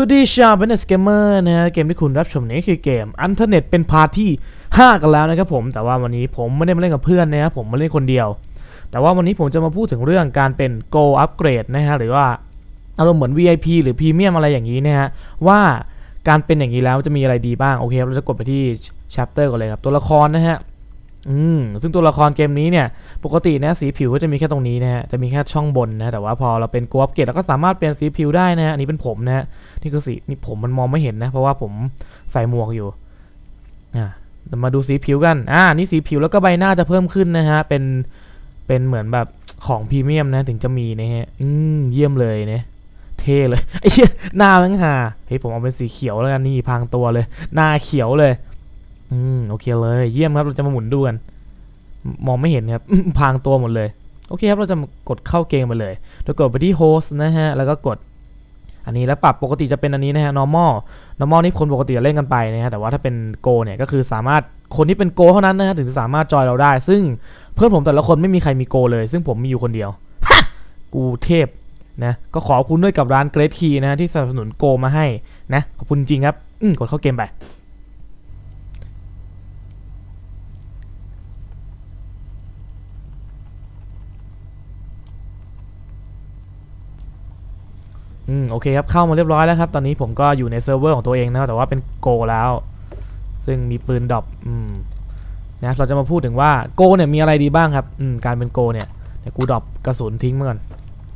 สวัสดีชาวเบนเนสเกมเมอร์นะฮะเกมที่คุณรับชมนี้คือเกมอันเทอร์เน็ตเป็นพาร์ทที่ 5 กันแล้วนะครับผมแต่ว่าวันนี้ผมไม่ได้มาเล่นกับเพื่อนนะครับผมมาเล่นคนเดียว แต่ว่าวันนี้ผมจะมาพูดถึงเรื่องการเป็น Go Upgrade นะฮะหรือว่าอารมณ์เหมือน VIP หรือ Premium อะไรอย่างนี้นะฮะว่าการเป็นอย่างนี้แล้วจะมีอะไรดีบ้างโอเคเราจะกดไปที่ chapter ก่อนเลยครับตัวละครนะฮะอืมซึ่งตัวละครเกมนี้เนี่ยปกตินะสีผิวก็จะมีแค่ตรงนี้นะฮะจะมีแค่ช่องบนนะแต่ว่าพอเราเป็น Go Upgrade เราก็สามารถเปลี่ยนสีผิวได้นะฮะอันนี้เป็นผมนะฮะ นี่คือสีนี่ผมมันมองไม่เห็นนะ เพราะว่าผมใส่หมวกอยู่อ่าเรามาดูสีผิวกันอ่านี่สีผิวแล้วก็ใบหน้าจะเพิ่มขึ้นนะฮะเป็นเป็นเหมือนแบบของพรีเมียมนะถึงจะมีนะฮะอืมเยี่ยมเลยเนี่ยเท่เลยไอ้เหี้ยหน้ามันหาเฮ้ยผมเอาเป็นสีเขียวแล้วกันนี่พรางตัวเลย หน้าเขียวเลยอืมโอเคเลย เยี่ยมครับเราจะมาหมุนดูกันมองไม่เห็นครับพรางตัวหมดเลย โอเคครับเราจะกดเข้าเกมไปเลยโดยกดไปที่ host นะฮะ แล้วก็กด อันนี้แล้วปรับปกติจะเป็นอันนี้นะฮะ normal normal นี่คนปกติจะเล่นกันไปนะฮะแต่ว่าถ้าเป็น go เนี่ยก็คือสามารถคนที่เป็น go เท่านั้นนะฮะถึงจะสามารถจอยเราได้ ซึ่งเพื่อนผมแต่ละคนไม่มีใครมี go เลย ซึ่งผมมีอยู่คนเดียวกูเทพนะก็ขอบคุณด้วยกับร้านเกรทคีนะฮะที่สนับสนุน go มาให้นะขอบคุณจริงครับ อืมกดเข้าเกมไป โอเคครับ เข้ามาเรียบร้อยแล้วครับ ตอนนี้ผมก็อยู่ในเซิร์ฟเวอร์ของตัวเองนะครับแต่ว่าเป็นโกแล้ว ซึ่งมีปืนดรอปนะเราจะมาพูดถึงว่าโกเนี่ยมีอะไรดีบ้างครับการเป็นโกเนี่ยเดี๋ยวกูดรอปกระสุนทิ้งมาก่อน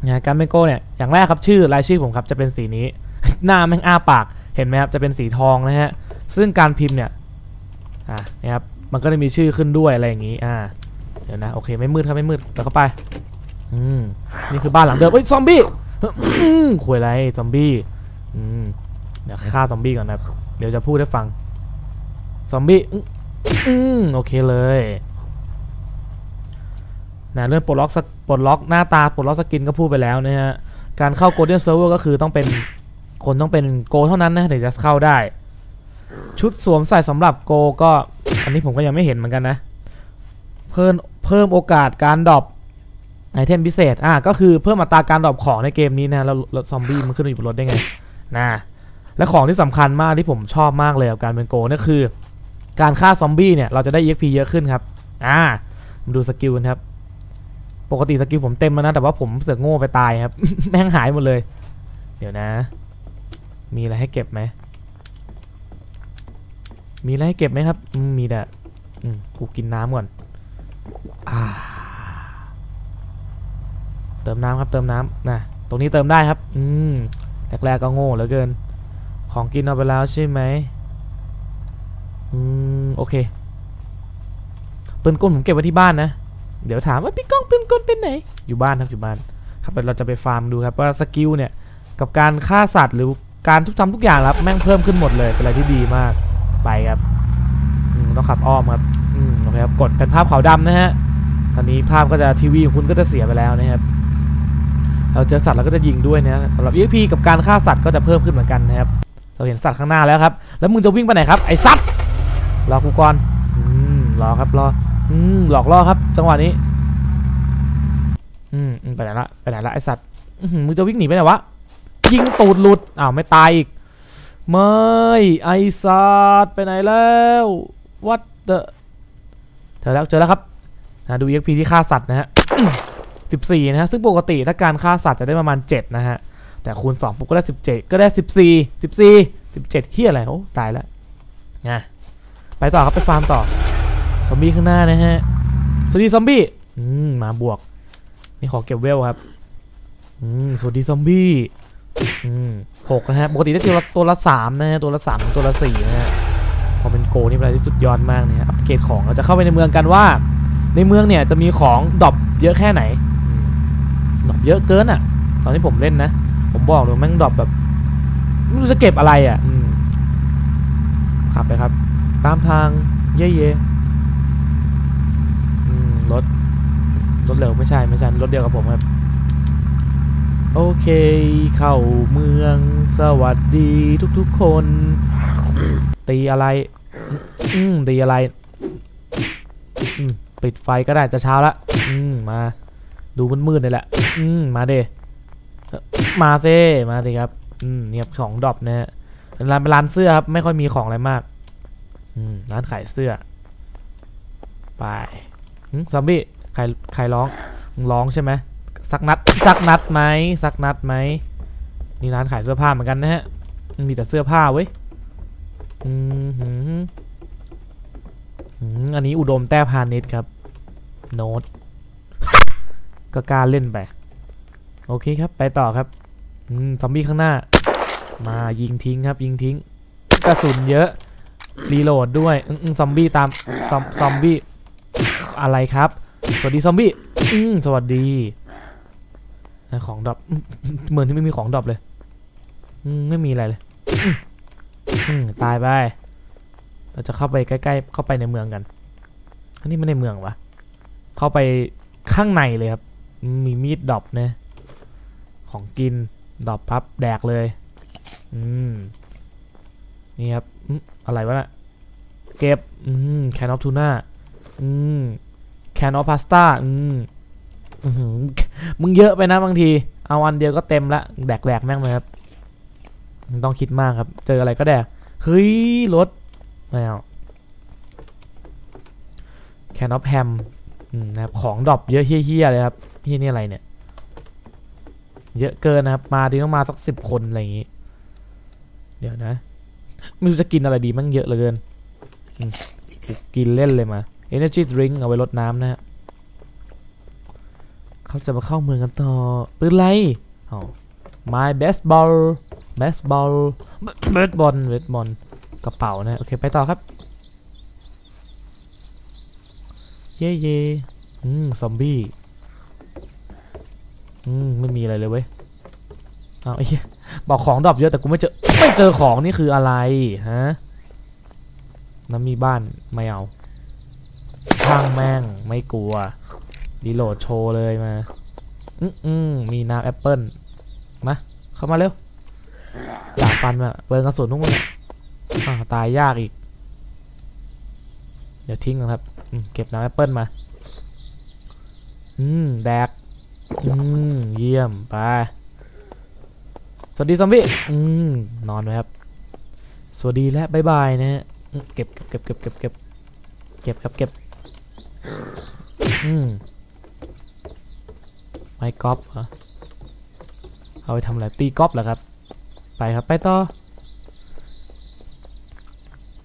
นะการเป็นโกเนี่ยอย่างแรกครับชื่อรายชื่อผมครับจะเป็นสีนี้ หน้าแม่งอ้าปากเห็นไหมครับจะเป็นสีทองนะฮะซึ่งการพิมพ์เนี่ยอ่านี่ยครับมันก็จะมีชื่อขึ้นด้วยอะไรอย่างนี้อ่าเดี๋ยวนะโอเคไม่มืดครับไม่มืดแล้วเข้าไปอืมนี่คือบ้านหลังเดิมเฮ้ยซอมบี้ คุยอะไรซอมบี้อืมเดี๋ยวฆ่าซอมบี้ก่อนนะ เดี๋ยวจะพูดให้ฟัง ซอมบี้อืมโอเคเลยนะเรื่องปลดล็อกสปลดล็อกหน้าตาปลดล็อกสกินก็พูดไปแล้วนะฮะ การเข้า Golden Server ก็คือต้องเป็นคนต้องเป็นโกเท่านั้นนะถึงจะเข้าได้ ชุดสวมใส่สำหรับโกก็ อันนี้ผมก็ยังไม่เห็นเหมือนกันนะ เพิ่มเพิ่มโอกาสการดรอป ไอเทมพิเศษ อะก็คือเพิ่มอัตราการดรอปของในเกมนี้นะแล้วซอมบี้มันขึ้นอยู่บนรถได้ไงนะและของที่สำคัญมากที่ผมชอบมากเลยกับการเป็นโกนี่คือ การฆ่าซอมบี้เนี่ยเราจะได้ EXP เยอะขึ้นครับ อ่ามาดูสกิลกันครับ ปกติสกิลผมเต็มแล้วนะ แต่ว่าผมเสือกโง่ไปตายครับ แม่งหายหมดเลย เดี๋ยวนะ มีอะไรให้เก็บไหม มีอะไรให้เก็บไหมครับ มีแต่กูกินน้ำก่อน อ่า เติมน้ำครับเติมน้ำนะตรงนี้เติมได้ครับ อืมแรกๆก็โง่เหลือเกิน ของกินเอาไปแล้วใช่ไหมอืมโอเคปืนกลผมเก็บไว้ที่บ้านนะ เดี๋ยวถามว่าพี่ก้องปืนกลเป็นไหน อยู่บ้านครับอยู่บ้าน ครับเดี๋ยวเราจะไปฟาร์มดูครับว่าสกิลเนี่ยกับการฆ่าสัตว์หรือการทุกทำทุกอย่างครับแม่งเพิ่มขึ้นหมดเลยเป็นอะไรที่ดีมากไปครับอืมต้องขับอ้อมครับอืมโอเคครับกดเป็นภาพขาวดำนะฮะตอนนี้ภาพก็จะทีวีคุณก็จะเสียไปแล้วนะครับ เราเจอสัตว์เราก็จะยิงด้วยนะสำหรับ EXP กับการฆ่าสัตว์ก็จะเพิ่มขึ้นเหมือนกันนะครับ เราเห็นสัตว์ข้างหน้าแล้วครับ แล้วมึงจะวิ่งไปไหนครับ ไอ้สัตว์ รอกูก่อนอืมรอครับรอ อืมหลอกล่อครับ จังหวะนี้ อืมไปไหนละ ไปไหนละไอ้สัตว์อืมึงจะวิ่งหนีไปไหนวะ ยิงตูดหลุด อ้าวไม่ตายอีก ไม่ ไอ้สัตว์ไปไหนแล้ว what the เจอแล้วเจอแล้วครับนะดู EXP ที่ฆ่าสัตว์นะฮะ 14 นะฮะ ซึ่งปกติถ้าการฆ่าสัตว์จะได้ประมาณ 7 นะฮะ แต่คูณ 2 ปุ๊บก็ได้ 17 ก็ได้ 14 14 17เฮียอะไรโอ้ตายแล้วนะไปต่อครับ ไปฟาร์มต่อ ซอมบี้ข้างหน้านะฮะ สวัสดีซอมบี้ อืม มาบวก นี่ขอเก็บเวลครับ อืม สวัสดีซอมบี้ อืมหกนะฮะ ปกติได้ตัวละตัวละสามนะฮะ ตัวละสามตัวละสี่นะฮะ พอเป็นโกนี่เป็นอะไรที่สุดยอดมากเนะฮะอัปเกรดของเราจะเข้าไปในเมืองกันว่า ในเมืองเนี่ยจะมีของดรอปเยอะแค่ไหน ดรอปเยอะเกินอะ ตอนที่ผมเล่นนะ ผมบอกเลยแม่งดรอปแบบไม่รู้จะเก็บอะไรอะขับไปครับ ตามทางเย่เย่รถ รถเร็วไม่ใช่ไม่ใช่รถเดียวกับผมครับ โอเค เข้าเมือง สวัสดีทุกๆคน ตีอะไร อืมตีอะไร อืมปิดไฟก็ได้จะเช้าละ อืมมา ดูมืดๆนี่แหละอืมมาเดมาเซมาสิครับอืมเนี่ยของดรอปนะฮะร้านเป็นร้านเสื้อครับ ไม่ค่อยมีของอะไรมาก อืมร้านขายเสื้อ ไปซอมบี้ใครใครร้องร้องใช่ไหมสักนัดสักนัดไหมสักนัดไหมนี่ร้านขายเสื้อผ้าเหมือนกันนะฮะ มีแต่เสื้อผ้าเว้ยอืมหืมหืมอันนี้อุดมแต้พาณิชย์ครับ โน้ต ก็กล้ารเล่นไป โอเคครับไปต่อครับอืมซอมบี้ข้างหน้า มายิงทิ้งครับ ยิงทิ้ง กระสุนเยอะ รีโหลดด้วยอืมอืมซอมบี้ตามซอมซอมบี้อะไรครับ สวัสดีซอมบี้อืมสวัสดีของดรอปเหมือนที่ไม่มีของดรอปเลยอืมไม่มีอะไรเลยอืมอืมตายไป เราจะเข้าไปใกล้ๆ เข้าไปในเมืองกันอันนี้ไม่ในเมืองวะ เข้าไปข้างในเลยครับ มีมีดดรอปนะ ของกินดอปปั๊บแดกเลย อืม นี่ครับอืมอะไรวะน่ะ เก็บ อืมแคนออฟทูน่า อืมแคนออฟพาสต้า อืมมึงเยอะไปนะบางที เอาอันเดียวก็เต็มละ แดกแดกแม่งเลยครับ ต้องคิดมากครับ เจออะไรก็แดก เฮ้ยรถไม่เอาแคนออฟแฮมอืมนะครับของดรอปเยอะเฮี้ยๆเลยครับ เฮี้ยนี่อะไรเนี่ย เยอะเกินนะครับ มาดีต้องมาสักสิบคนอะไรอย่างงี้ เดี๋ยวนะ ไม่รู้จะกินอะไรดีมั่งเยอะเหลือเกินกูกินเล่นเลยมา Energy Drink เอาไว้ลดน้ำนะฮะเขาจะมาเข้าเมืองกันต่อปืนไรอ๋อ My baseball baseball baseball baseball กระเป๋านะโอเคไปต่อครับ เย่เย่อืม ซอมบี้ อืมไม่มีอะไรเลยเว้ยเอาไอ้บอกของดรอปเยอะแต่กูไม่เจอไม่เจอของนี่คืออะไรฮะน้ำมีบ้านไม่เอาช่างแม่งไม่กลัวรีโหลดโชว์เลยมาอืมอืมมีน้ำแอปเปิลมาเข้ามาเร็วจ่าฟันมาเปิงกระสุนทุกคนอ่าตายยากอีก เดี๋ยวทิ้งก่อนครับเก็บน้ำแอปเปิลมา อืม แดก อืมเยี่ยมไปสวัสดีซอมบี้อืมนอนไหมครับ สวัสดีและบายบายนะฮะเก็บเก็บเก็บเก็บเก็บเก็บครับเก็บอืมไม้กอล์ฟเหรอเอาไปทำอะไรตีกอล์ฟเหรอครับ ไปครับไปต่อ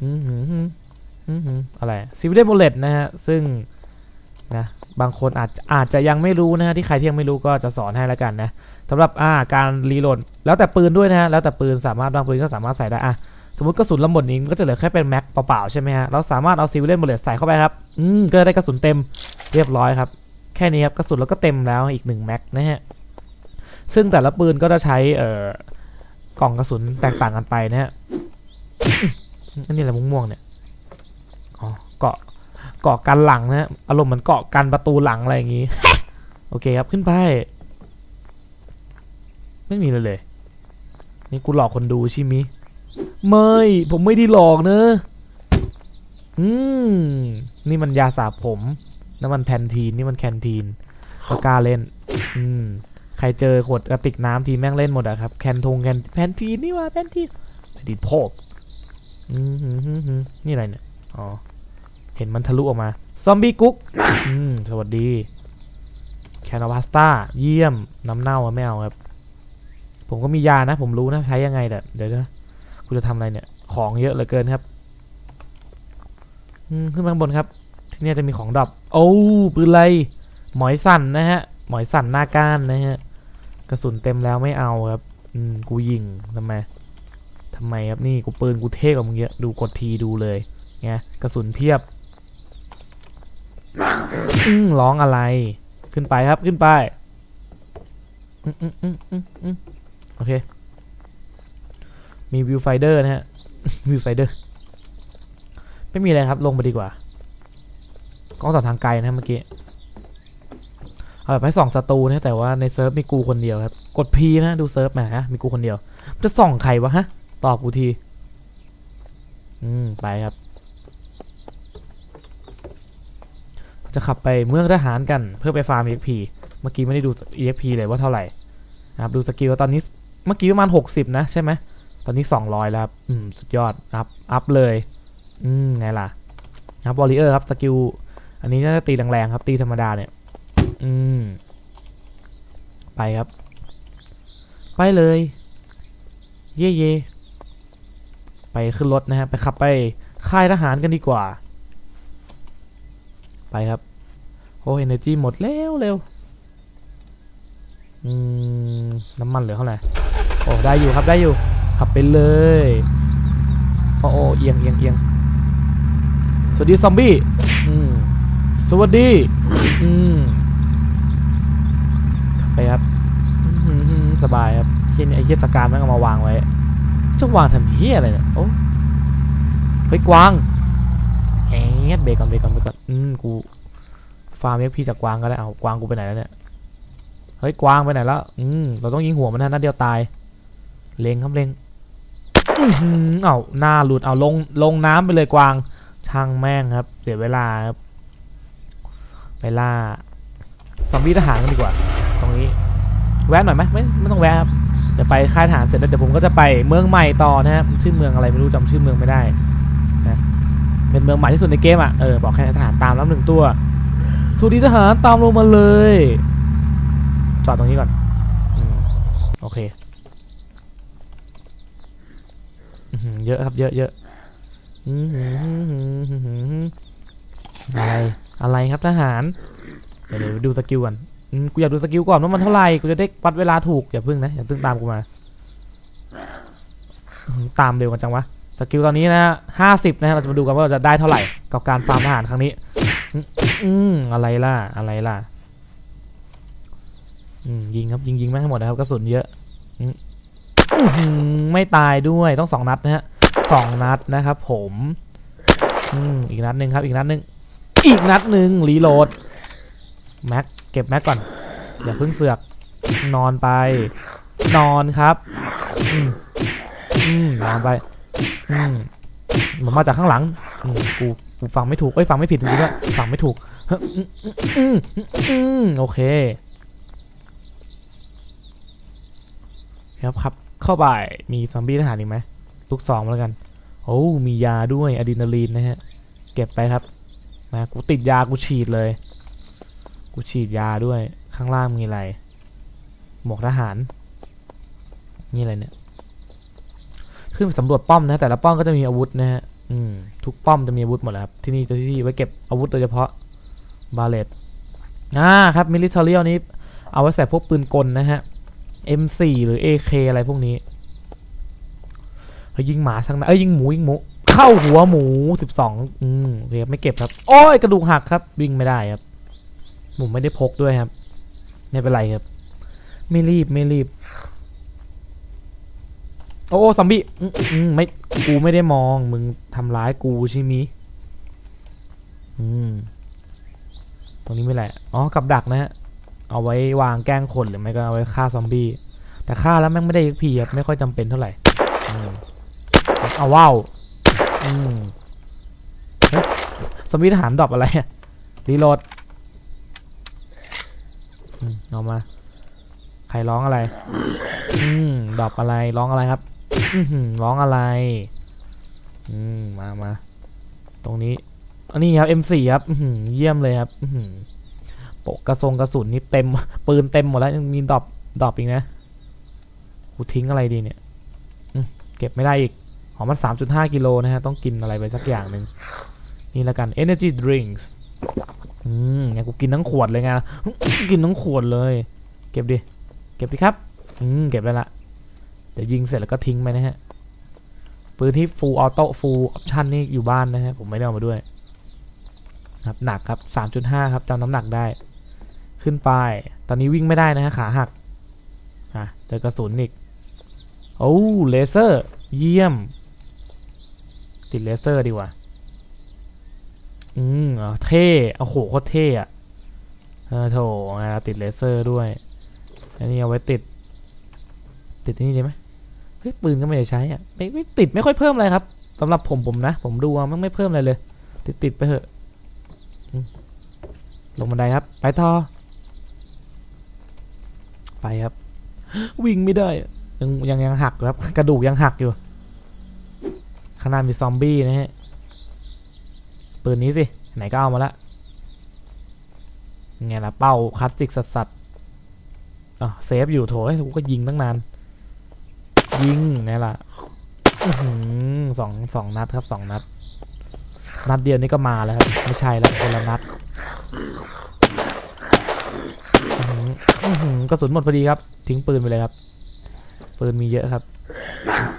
อืมหืมอืมหืมอะไรซิวิเลียนโบเลตนะฮะซึ่ง นะบางคนอาจจะอาจจะยังไม่รู้นะที่ใครที่ยังไม่รู้ก็จะสอนให้แล้วกันนะสำหรับอ่าการรีโหลดแล้วแต่ปืนด้วยนะฮะแล้วแต่ปืนสามารถบางปืนก็สามารถใส่ได้อะสมมติกระสุนลำบดนี้ก็จะเหลือแค่เป็นแม็กเปล่าๆใช่ไหมฮะเราสามารถเอาซิวิเลนโบเลตใส่เข้าไปครับอืมก็ได้กระสุนเต็มเรียบร้อยครับ แค่นี้ครับกระสุนเราก็เต็มแล้วอีกหนึ่งแม็กนะฮะซึ่งแต่ละปืนก็จะใช้เอ่อกล่องกระสุนแตกต่างกันไปนะฮะอันนี้อะไรม่วงๆเนี่ยอ๋อเกาะ เกาะกันหลังนะฮะอารมณ์เหมือนเกาะกันประตูหลังอะไรอย่างงี้ โอเคครับขึ้นไป ไม่มีเลยเลย นี่กูหลอกคนดูใช่ไหมยไม่ผมไม่ได้หลอกเนอะอืมนี่มันยาสระผมนั่มันแพนทีนนี่มันแคนทีนก็กล้าเล่น อืมใครเจอขวดกระติกน้ำทีแม่งเล่นหมดอะครับแคนทงแคนแพนทีนนี่ว่าแพนทีนแพนทีนโพกอืมนี่อะไรเนี่ย อ๋อ เห็นมันทะลุออกมา ซอมบี้กุ๊กสวัสดี แคนอพาสต้าเยี่ยม น้ำเน่าไม่เอาครับ ผมก็มียานะ ผมรู้นะ ใช้ยังไงแต่เดี๋ยวนะกูจะทำอะไรเนี่ย ของเยอะเหลือเกินครับขึ้นมาข้างบนครับ ที่นี่จะมีของดรอปโอ้ปืนไรหมอยสั่นนะฮะ หมอยสั่นหน้าก้านนะฮะ กระสุนเต็มแล้วไม่เอาครับ อืม กูยิงทำไมทำไมครับนี่กูปืนกูเท่กว่ามึงเยอะ ดูกดทีดูเลยไงกระสุนเพียบ ร้องอะไร ขึ้นไปครับขึ้นไปอืมอืมอืมอืมอืมโอเค มีวิวไฟเดอร์นะฮะ วิวไฟเดอร์ ไม่มีอะไรครับ ลงไปดีกว่า กล้องส่องทางไกลนะเมื่อกี้ เอาแบบให้ส่องศัตรูนะแต่ว่าในเซิร์ฟมีกูคนเดียวครับ กด P นะดูเซิร์ฟมาฮะ มีกูคนเดียว จะส่องใครวะฮะ ตอบกูที อืม ไปครับ จะขับไปเมืองทหารกันเพื่อไปฟาร์ม EXP เมื่อกี้ไม่ได้ดู EXP เลยว่าเท่าไหร่นะครับดูสกิลตอนนี้เมื่อกี้ประมาณ 60 นะใช่ไหมตอนนี้ 200 แล้วครับอืมสุดยอดอัพอัพเลยอืมไงล่ะครับบอลเลอร์ครับสกิลอันนี้น่าจะตีแรงๆครับตีธรรมดาเนี่ยอืมไปครับ ไปเลย เย่เย่ไปขึ้นรถนะฮะไปขับไปค่ายทหารกันดีกว่า ไปครับ อ้เอเนจีหมดแล้วเร็วน้ำมันเหลือเท่าไหร่ โอ้ ได้อยู่ครับ ได้อยู่ ขับไปเลยโอ้โอเอียงเอียงเอียงสวัสดีซอมบี้สวัสดี อืมขับไปครับ สบายครับที่นี่ไอ้เหี้ยสการแมันเอามาวางไว้จะวางทำเหี้ยอะไรเนี่ย โอ้เฮ้ยกวางแอะเบรกก่อนเบรกก่อนเบรกก่อน อืม กู ฟาร์มเอฟพีจากกวางก็ได้เอากวางกูไปไหนแล้วเนี่ยเฮ้ยกวางไปไหนแล้วอืมเราต้องยิงหัวมันนะนัดเดียวตายเล็งครับเล็งอื้อหือเอาหน้าหลุดเอาลงลงน้ำไปเลยกวางช่างแม่งครับ เสียเวลาครับไปล่าซอมบี้ทหารกันดีกว่า ตรงนี้แวะหน่อยไหมไม่ไม่ต้องแวะครับเดี๋ยวไปค่ายทหารเสร็จแล้วเดี๋ยวผมก็จะไปเมืองใหม่ต่อนะฮะชื่อเมืองอะไรไม่รู้จำชื่อเมืองไม่ได้นะเป็นเมืองใหม่ที่สุดในเกมอะเออบอกแค่ทหารตามแล้วหนึ่งตัว สวัสดีทหารตามลงมาเลย จอดตรงนี้ก่อนอโอเคเยอะครับเยอะเยอะอะไรอะไรครับทหารเดี๋ยวดูสกิลก่อนกูอยากดูสกิลก่อนว่ามันเท่าไหร่กูจะได้วัดเวลาถูกอย่าพึ่งนะอย่าพึ่งตามกูมาตามเร็วกันจังวะสกิลตอนนี้นะห้าสิบนะฮะเราจะมาดูกันว่าเราจะได้เท่าไหร่กับการฟาร์มทหารครั้งนี้ อืมอะไรล่ะ อะไรล่ะ อืมยิงครับยิงยิงแม่ให้หมดนะครับกระสุนเยอะอืมไม่ตายด้วยต้องสองนัดนะฮะสองนัดนะครับผมอืมอีกนัดหนึ่งครับ อีกนัดหนึ่งอีกนัดหนึ่งรีโหลดแม็กเก็บแม็กก่อนอย่าเพิ่งเสือกนอนไป นอนครับ อืมอืมนอนไป อืมมันมาจากข้างหลังอืมกู ฟังไม่ถูกเอ้ยฟังไม่ผิดจริงๆด้วยฟังไม่ถูกโอเคครับครับเข้าไปมีซอมบี้ทหารอีกไหมลูกซองมาแล้วกัน โอ้มียาด้วยอะดรีนาลีนนะฮะ เก็บไปครับนะกูติดยากูฉีดเลย กูฉีดยาด้วยข้างล่างมีอะไร หมวกทหาร นี่อะไรเนี่ย ขึ้นไปสำรวจป้อมนะ แต่ละป้อมก็จะมีอาวุธนะฮะ อืมทุกป้อมจะมีอาวุธหมดแล้วครับ ที่นี่จะที่ไว้เก็บอาวุธโดยเฉพาะบาเลตอ่าครับมิลิเทอรียลนี้ เอาไว้ใส่พวกปืนกลนะฮะ M4 หรือ AK อะไรพวกนี้เฮ้ยยิงหมาทั้งนั้นเอ้ยยิงหมูยิงหมู เข้าหัวหมู12อืมโอเคไม่เก็บครับ โอ้ยกระดูกหักครับ วิ่งไม่ได้ครับผมไม่ได้พกด้วยครับ ไม่เป็นไรครับ ไม่รีบไม่รีบ โอ้ซอมบี้ไม่กูไม่ได้มอง มึงทำร้ายกูใช่ไหมอืมตรงนี้ไม่แหละอ๋อกับดักนะฮะเอาไว้วางแกล้งคนหรือไม่ก็เอาไว้ฆ่าซอมบี้แต่ฆ่าแล้วแม่งไม่ได้พีครับไม่ค่อยจำเป็นเท่าไหร่เอาว้าวอืมเฮ้ยซอมบี้ทหารดรอปอะไรรีโหลดอืมเอามา ใครร้องอะไร อืมดรอปอะไรร้องอะไรครับ ร้องอะไร อืมมามาตรงนี้ อันนี้ครับ M4 ครับเยี่ยมเลยครับโปะกระทรงกระสุนนี่เต็ม ปืนเต็มหมดแล้วยังมีดรอปดรอปอีกนะกูทิ้งอะไรดีเนี่ยเก็บไม่ได้อีกอ๋อมัน 3.5 กิโลนะฮะ ต้องกินอะไรไปสักอย่างหนึ่งนี่ละกัน energy drinks อืมเนี่ยกูกินทั้งขวดเลยไงกินทั้งขวดเลย เก็บดิ เก็บดิครับ อืม เก็บได้ละ ดี๋ยวยิงเสร็จแล้วก็ทิ้งไปนะฮะปืนที่ full auto full option นี่อยู่บ้านนะฮะผมไม่ได้เอามาด้วยครับหนักครับ 3.5 ครับจำน้ำหนักได้ ขึ้นไป ตอนนี้วิ่งไม่ได้นะฮะขาหักอะเจอกระสุนอีกโอ้เลเซอร์ เยี่ยม ติดเลเซอร์ดีกว่า อืมเท่โอ้โหโคตรเท่อะเออโถอะติดเลเซอร์ด้วย อันนี้เอาไว้ติด ติดที่นี่ได้ไหม เฮ้ยปืนก็ไม่ได้ใช้อะไม่ไม่ติดไม่ค่อยเพิ่มอะไรครับสำหรับผมผมนะ ผมดูว่ามันไม่เพิ่มอะไรเลย ติดติดไปเถอะลงบันไดครับ ไปต่อไปครับ วิ่งไม่ได้ ยังยังยังหักครับ กระดูกยังหักอยู่ข้างหน้ามีซอมบี้นะฮะปืนนี้สิ ไหนก็เอามาละไงล่ะเป้าคลาสสิกสัสสัสอะเซฟอยู่โถเอ้ยกูก็ยิงตั้งนาน ยิงนี่ล่ะอื้อหือสองสองนัดครับสองนัด นัดเดียวนี่ก็มาแล้วครับ ไม่ใช่แล้วคนละนัดกระสุนหมดพอดีครับ ทิ้งปืนไปเลยครับ ปืนมีเยอะครับ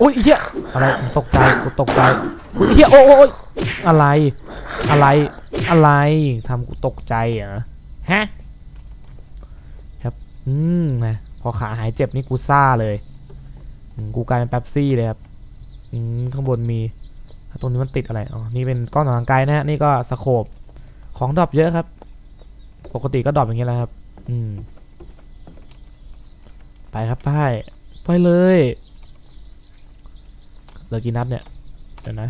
อุ้ยเฮียอะไรตกใจกูตกใจอุ๊ยเฮียโอ้ยอะไร อะไรอะไรทำกูตกใจเหรอฮะครับ อืมนะพอขาหายเจ็บนี่กูซ่าเลย กูกลายเป็นแป๊บซี่เลยครับข้างบนมี ตรงนี้มันติดอะไร อ๋อ นี่เป็นก้อนหนังกายนะฮะ นี่ก็สโคบของดรอปเยอะครับ ปกติก็ดรอปอย่างเงี้ยแหละครับ อืม ไปครับไปไปเลยเหลือกี่นัดเนี่ย เดี๋ยวนะ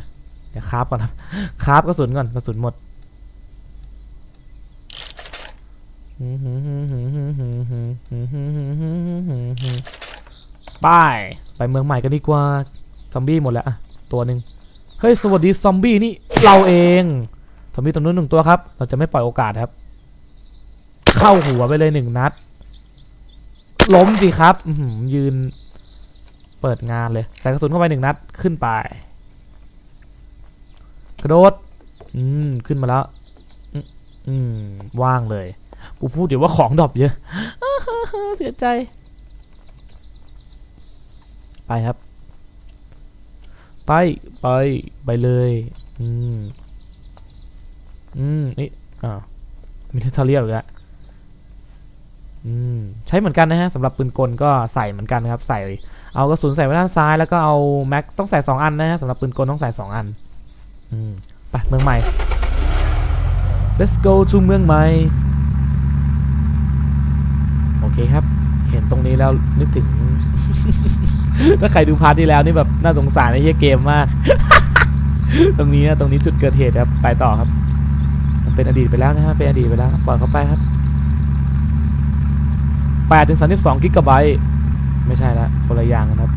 เดี๋ยวคราฟก่อนครับคราฟกระสุนก่อน กระสุนหมด ไปไปเมืองใหม่กันดีกว่าซอมบี้หมดแล้วตัวหนึ่งเฮ้ยสวัสดีซอมบี้นี่เราเองซอมบี้ตัวนู้นหนึ่งตัวครับ เราจะไม่ปล่อยโอกาสครับ เข้าหัวไปเลยหนึ่งนัด ล้มสิครับยืน เปิดงานเลยใส่กระสุนเข้าไปหนึ่งนัดขึ้นไป กระโดด อืมขึ้นมาแล้ว อืมว่างเลย กูพูดเดี๋ยวว่าของดรอปเยอะเสียใจ ไปครับ ไป ไป ไปเลย อืม อืม นี่อ่ามีเทอเรียลอีกแล้วอืม ใช้เหมือนกันนะฮะสำหรับปืนกลก็ใส่เหมือนกันครับ ใส่ เอากระสุนใส่ไว้ด้านซ้ายแล้วก็เอาแม็กต้องใส่สองอันนะฮะสำหรับปืนกลต้องใส่สองอัน อืม ไปเมืองใหม่ let's go to เมืองใหม่ โอเคครับ เห็นตรงนี้แล้วนึกถึง ถ้าใครดูพาร์ทที่แล้วนี่แบบน่าสงสารไอ้เหี้ยเกมมาก ตรงนี้นะตรงนี้จุดเกิดเหตุครับไปต่อครับ มันเป็นอดีตไปแล้วนะฮะเป็นอดีตไปแล้วปล่อยเขาไปครับ8ถึง32กิกะไบต์ไม่ใช่ละคนละอย่างนครับ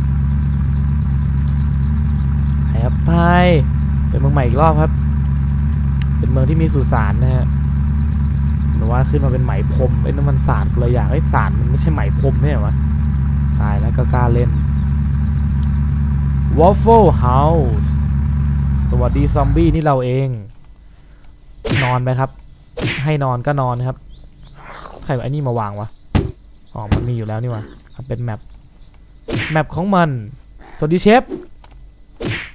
ไปครับไปเป็นเมืองใหม่อีกรอบครับ เป็นเมืองที่มีสุสานนะฮะหรือว่าขึ้นมาเป็นไหมพรมไอ้นั่นมันสารคนละอย่างไอ้สารมันไม่ใช่ไหมพรมเนี่ยวะตายแล้วก็กล้าเล่น Waffle House สวัสดีซอมบี้นี่เราเอง นอนไปครับ ให้นอนก็นอนครับ ใครเอาไอ้นี่มาวางวะ อ๋อ มันมีอยู่แล้วนี่วะเป็นแมป แมปของมัน สวัสดีเชฟ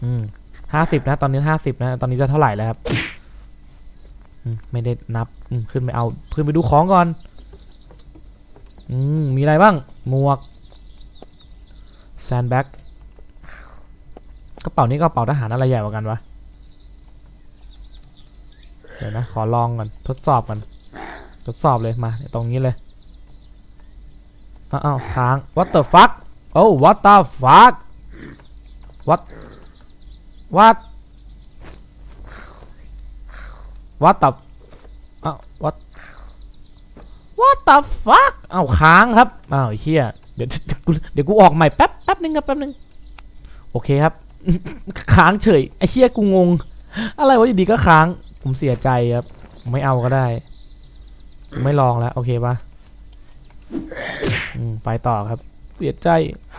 อืมห้าสิบนะ ตอนนี้ห้าสิบนะ ตอนนี้จะเท่าไหร่แล้วครับอืมไม่ได้นับอืมขึ้นไปเอา ขึ้นไปดูของก่อน อืม มีอะไรบ้าง หมวกแซนแบ็ก กระเป๋านี้กระเป๋าทหารอะไรใหญ่กว่ากันวะ เดี๋ยวนะ ขอลองก่อนทดสอบก่อนทดสอบเลยมาตรงนี้เลย อ้าวอ้าวค้าง what the fuck โอ้ what the fuck what what what the อ้าว what what the fuck อ้าวค้างครับ อ้าวไอ้เฮียเดี๋ยวเดี๋ยวกูเดี๋ยวกูออกใหม่แป๊บแป๊บนึงครับแป๊บนึง โอเคครับ ค้างเฉยไอ้เฮียกูงง อะไรวะอยู่ดีก็ค้าง ผมเสียใจครับไม่เอาก็ได้ ไม่ลองแล้ว โอเคปะไปต่อครับ เสียใจ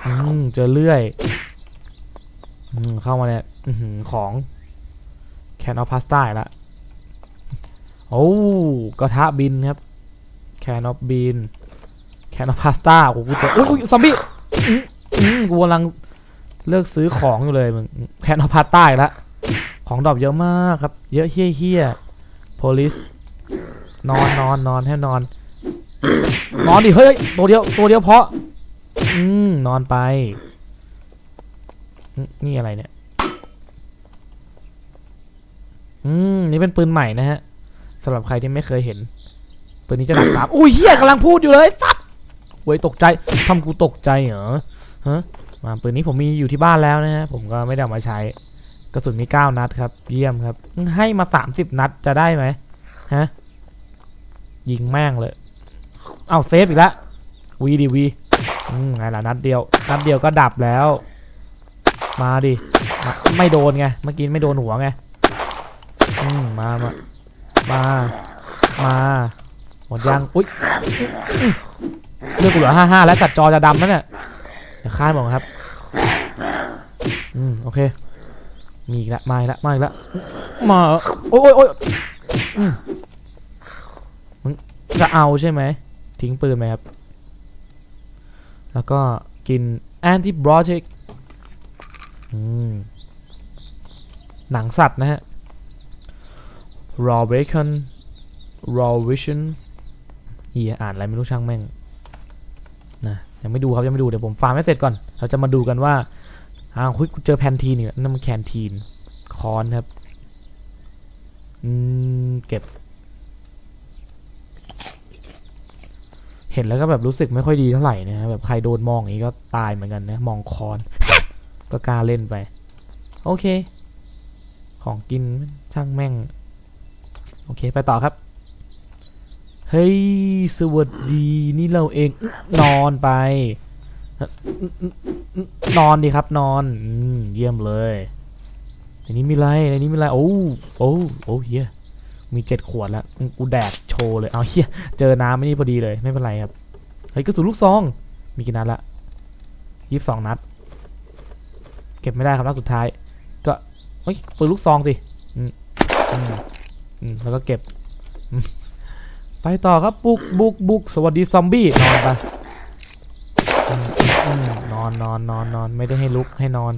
อืเจอเลื่อยอืเข้ามาเนี่ยอของแคนเอาพาสต้าละโอ้กระทะบินครับแคนอ f บินแคนอ f พาสต้าโอ้โหกูเจออุ้ยอุ้ยซอมบี้กูกำลัง เลือกซื้อของอยู่เลยมึงแคนอพาสต้ละของดรอปเยอะมากครับ เยอะเฮี้ยเฮี้ย police นอนนอนนอนให้นอน นอนดิเฮ้ยตัวเดียวตัวเดียวเพาะ อืมนอนไป นี่อะไรเนี่ย อืมนี่เป็นปืนใหม่นะฮะสำหรับใครที่ไม่เคยเห็นปืนนี้จะหนักสามอุ้ยเฮียกำลังพูดอยู่เลยสัตว์เว้ยตกใจทำกูตกใจเหรอฮะ มาปืนนี้ผมมีอยู่ที่บ้านแล้วนะฮะผมก็ไม่ได้เอามาใช้ กระสุนมีเก้านัดครับ เยี่ยมครับ ให้มาสามสิบนัดจะได้ไหมฮะยิงแม่งเลยเอาเซฟอีกแล้ววีดีวีอืมไงล่ะนัดเดียว นัดเดียวก็ดับแล้ว มาดิาไม่โดนไงเมื่อกี้ไม่โดนหัวไงอืมมามามามาหมดยังอุ้ยเลือกกูเหลือห้าห้าแล้วจัดจอจะดำแล้วเนี่ยเดี๋ยวค่ายบอกครับ อืมโอเค มีอีกล้วมาอีกล้วมาอีกล้วมาโอ้ยโอ้ยมึงจะเอาใช่ไหม ทิ้งปืนไหมครับ แล้วก็กิน antibiotic อืมหนังสัตว์นะฮะ raw bacon raw vision เฮียอ่านอะไรไม่รู้ช่างแม่งนะ ยังไม่ดูครับยังไม่ดูเดี๋ยวผมฟาร์มให้เสร็จก่อน เราจะมาดูกันว่าอ้าวเฮ้ยเจอแพนทีนเนี่ยนั่นมันแคนทีนคอนครับอืมเก็บ เห็นแล้วก็แบบรู้สึกไม่ค่อยดีเท่าไหร่นะฮะแบบใครโดนมองอย่างนี้ก็ตายเหมือนกันนะมองคอน ก็กล้าเล่นไป โอเค ของกินช่างแม่ง โอเคไปต่อครับ เฮ้ย สวัสดีนี่เราเองนอนไป นอนดีครับนอนอืเยี่ยมเลยในนี้มีอะไรในนี้มีอะไรโอ้โอ้โอ้เฮียมีเจ็ดขวดแล้วกูแดกโชว์เลยเอาเฮียเจอน้ำไม่นี่พอดีเลยไม่เป็นไรครับเฮ้ยกระสุนลูกซอง มีกี่นัดละยี่สิบสองนัด เก็บไม่ได้ครับนัดสุดท้าย ก็เฮ้ยปืนลูกซองสิอืมอืมแล้วก็เก็บ ไปต่อครับบุกบุกบุกสวัสดีซอมบี้นอนไปนอนนอนนอนนอนไม่ได้ให้ลุกให้นอน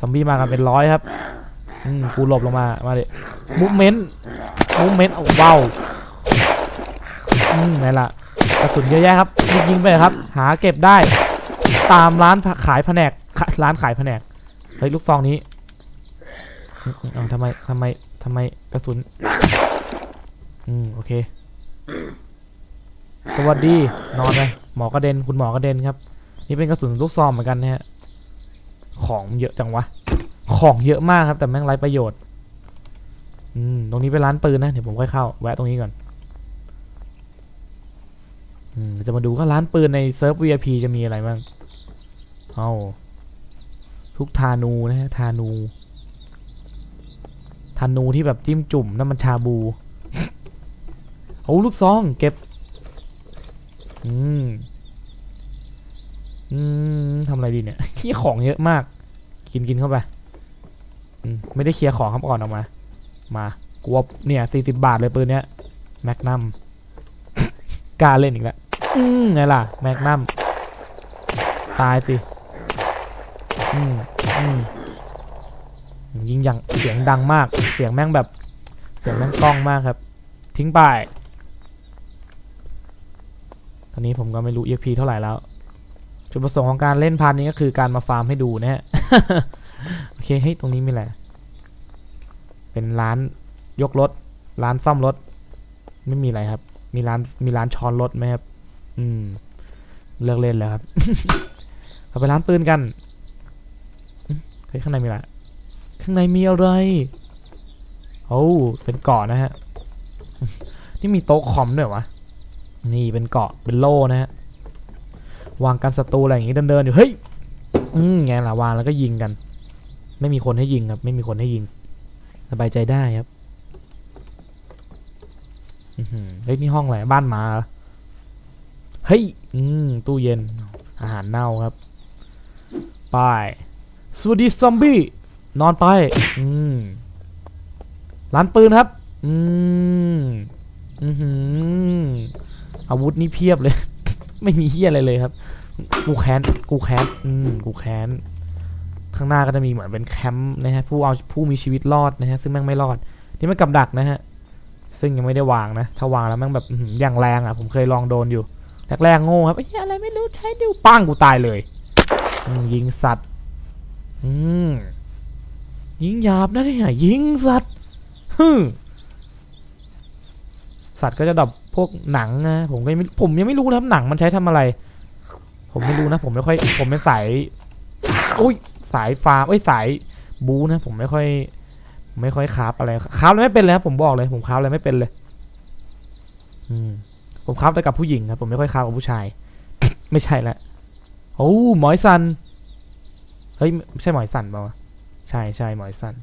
ซอมบี้มากันเป็นร้อยครับอืมกูหลบลงมามาดิมูเมนต์มูเมนต์ว้าวอืมไหนล่ะกระสุนเยอะแยะครับยิงยิงไปเลยครับ หาเก็บได้ ตามร้านขายแผนกร้านขายแผนกเฮ้ยลูกซองนี้อืมอืมเอาทำไมทำไมทำไมกระสุน อืม โอเค สวัสดี นอนเลยหมอกระเด็นคุณหมอกระเด็นครับ นี่เป็นกระสุนลูกซองเหมือนกันนะฮะของเยอะจังวะ ของเยอะมากครับ แต่แม่งไร้ประโยชน์ อืม ตรงนี้เป็นร้านปืนนะเดี๋ยวผมค่อยเข้า แวะตรงนี้ก่อนอืมจะมาดูว่าร้านปืนในเซิร์ฟ VIP จะมีอะไรบ้างเอาทุกธานูนะฮะธานูธานูที่แบบจิ้มจุ่มน้ำมันชาบู อ้ลูกซองเก็บ อืม อืมทำอะไรดีเนี่ยขี้ของเยอะมาก กินกินเข้าไปอืมไม่ได้เคลียร์ของครับก่อนออกมา มากลัวเนี่ยสี่สิบบาทเลยปืนเนี้ยแมกนัมกล้าเล่นอีกแล้วอืมไงล่ะ แมกนัมตายสิอืมอืมยิงอย่างเสียงดังมาก เสียงแม่งแบบ เสียงแม่งกล้องมากครับ ทิ้งไป อนนี้ผมก็ไม่รู้ EXP เท่าไหร่แล้ว จุดประสงค์ของการเล่นพาร์ทนี้ก็คือการมาฟาร์มให้ดูนะฮะ โอเคเฮ้ยตรงนี้มีอะไร เป็นร้านยกรถ ร้านซ่อมรถ ไม่มีอะไรครับ มีร้าน มีร้านช้อนรถไหมครับ อืม เลิกเล่นแล้วครับ เราไปร้านปืนกันเฮ้ยข้างในมีอะไร ข้างในมีอะไร โอ้ เป็นเกาะนะฮะ นี่มีโต๊ะคอมด้วยวะ นี่เป็นเกาะเป็นโล่นะฮะวางกันศัตรูอะไรอย่างงี้เดินๆอยู่เฮ้ยอืมไงล่ะวางแล้วก็ยิงกัน ไม่มีคนให้ยิงครับ ไม่มีคนให้ยิง สบายใจได้ครับเฮ้ยนี่ห้องอะไรบ้านหมาเฮ้ยอืมตู้เย็นอาหารเน่าครับไปสวัสดีซอมบี้นอนไปอืมร้านปืนครับ อืมอือหื อาวุธนี่เพียบเลย ไม่มีเฮียอะไรเลยครับ กูแค้น กูแค้น อืม กูแค้น ข้างหน้าก็จะมีเหมือนเป็นแคมป์นะฮะ ผู้เอาผู้มีชีวิตรอดนะฮะ ซึ่งแม่งไม่รอด นี่มันกับดักนะฮะ ซึ่งยังไม่ได้วางนะ ถ้าวางแล้วแม่งแบบอย่างแรงอะ ผมเคยลองโดนอยู่ แรกๆโง่ครับไอ้เหี้ยอะไรไม่รู้ใช้ดิวปังกูตายเลย ยิงสัตว์ อืมยิงหยาบนะเนี่ยยิงสัตว์ฮึ สัตว์ก็จะดับพวกหนังนะผมก็ยังไม่ผมยังไม่รู้นะครับหนังมันใช้ทำอะไร ผมไม่รู้นะ ผมไม่ค่อย ผมเป็นสายอุ้ยสายฟาร์มเอ้ยสายบูนะ ผมไม่ค่อย ไม่ค่อยคราฟอะไรคราฟอะไรไม่เป็นเลยครับผมบอกเลย ผมคราฟอะไรไม่เป็นเลย อืม ผมคราฟแต่กับผู้หญิงครับผมไม่ค่อยคราฟกับผู้ชาย ไม่ใช่ละโอ้หมอยสันเฮ้ยไม่ใช่หมอยสันเปล่าวใช่ใช่หมอยสัน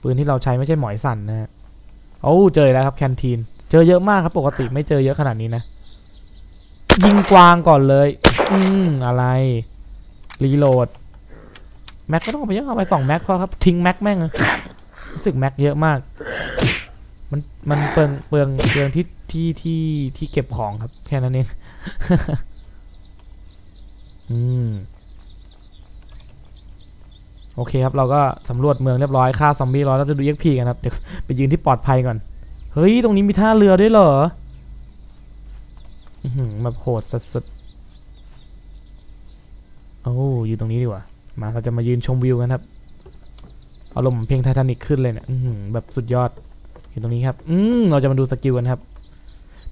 ปืนที่เราใช้ไม่ใช่หมอยสันนะฮะโอ้เจอแล้วครับแคนทีน เจอเยอะมากครับปกติไม่เจอเยอะขนาดนี้นะ ยิงกวางก่อนเลย อืมอะไร รีโหลด แม็กก็ต้องไปเยอะเอาไปสองแม็กพอครับ ทิ้งแม็กแม่งรู้สึกแม็กเยอะมาก มันมันเปลืองเปลืองเปลืองที่ที่ที่ที่เก็บของครับ แค่นั้นเอง อืมโอเคครับ เราก็สำรวจเมืองเรียบร้อยฆ่าซอมบี้ร้อยแล้วจะดูเอ็กพีกันครับ เดี๋ยวไปยืนที่ปลอดภัยก่อน เฮ้ย ตรงนี้มีท่าเรือด้วยเหรออือหือแบบโหดสุดๆโอ้อยู่ตรงนี้ดีกว่า มาเราจะมายืนชมวิวกันครับ อารมณ์เพลงไททานิกขึ้นเลยเนี่ยแบบสุดยอด อยู่ตรงนี้ครับ อืมเราจะมาดูสกิลกันครับ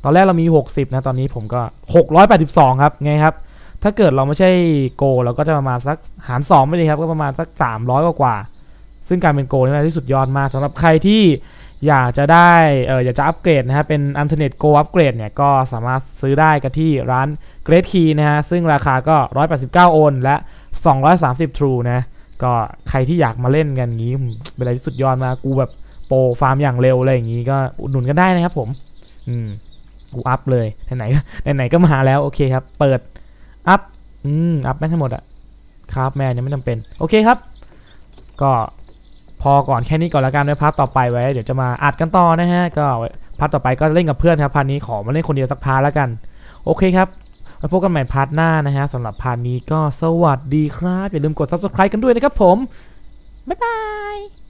ตอนแรกเรามี 60 นะ ตอนนี้ผมก็ 682 ครับ ไงครับ ถ้าเกิดเราไม่ใช่โก เราก็จะประมาณสักหาร2ไม่ดีครับ ก็ประมาณสัก 300 กว่ากว่าๆซึ่งการเป็นโกนี่เป็นอะที่สุดยอดมากสำหรับใครที่ อยากจะได้เอออยากจะอัปเกรดนะฮะเป็นอันเทอร์เน็ตโกอัปเกรดเนี่ยก็สามารถซื้อได้กันที่ร้านเกรดคีนะฮะซึ่งราคาก็ 189 โอน และ 230 True นะก็ใครที่อยากมาเล่นกันอย่างนี้เป็นอะไรที่สุดยอดมากกูแบบโปรฟาร์มอย่างเร็วอะไรอย่างนี้ก็อุดหนุนกันได้นะครับผม อืมกูอัพเลยไหนๆก็ไหนก็มาแล้วโอเคครับ เปิดอัพอืมอัพแม่งทั้งหมดอะครับแม่ยังไม่จำเป็น โอเคครับ ก็ อก่อนแค่นี้ก่อนละกันไว้พาร์ทต่อไปไว้ เดี๋ยวจะมาอัดกันต่อนะฮะ ก็พาร์ทต่อไปก็เล่นกับเพื่อนครับพาร์ทนี้ขอมาเล่นคนเดียวสักพาร์ทแล้วกัน โอเคครับไว้พบกันใหม่พาร์ทหน้านะฮะสำหรับพาร์ทนี้ก็สวัสดีครับ อย่าลืมกด subscribe กันด้วยนะครับผม บ๊ายบาย